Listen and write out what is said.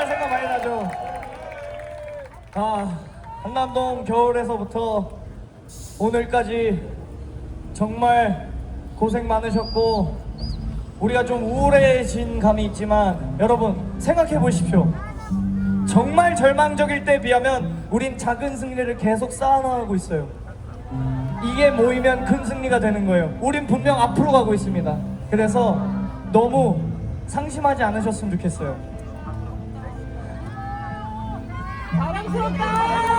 옛날 생각 많이 나죠. 아, 한남동 겨울에서부터 오늘까지 정말 고생 많으셨고 우리가 좀 우울해진 감이 있지만 여러분 생각해 보십시오. 정말 절망적일 때 비하면 우린 작은 승리를 계속 쌓아나가고 있어요. 이게 모이면 큰 승리가 되는 거예요. 우린 분명 앞으로 가고 있습니다. 그래서 너무 상심하지 않으셨으면 좋겠어요. 사랑스럽다.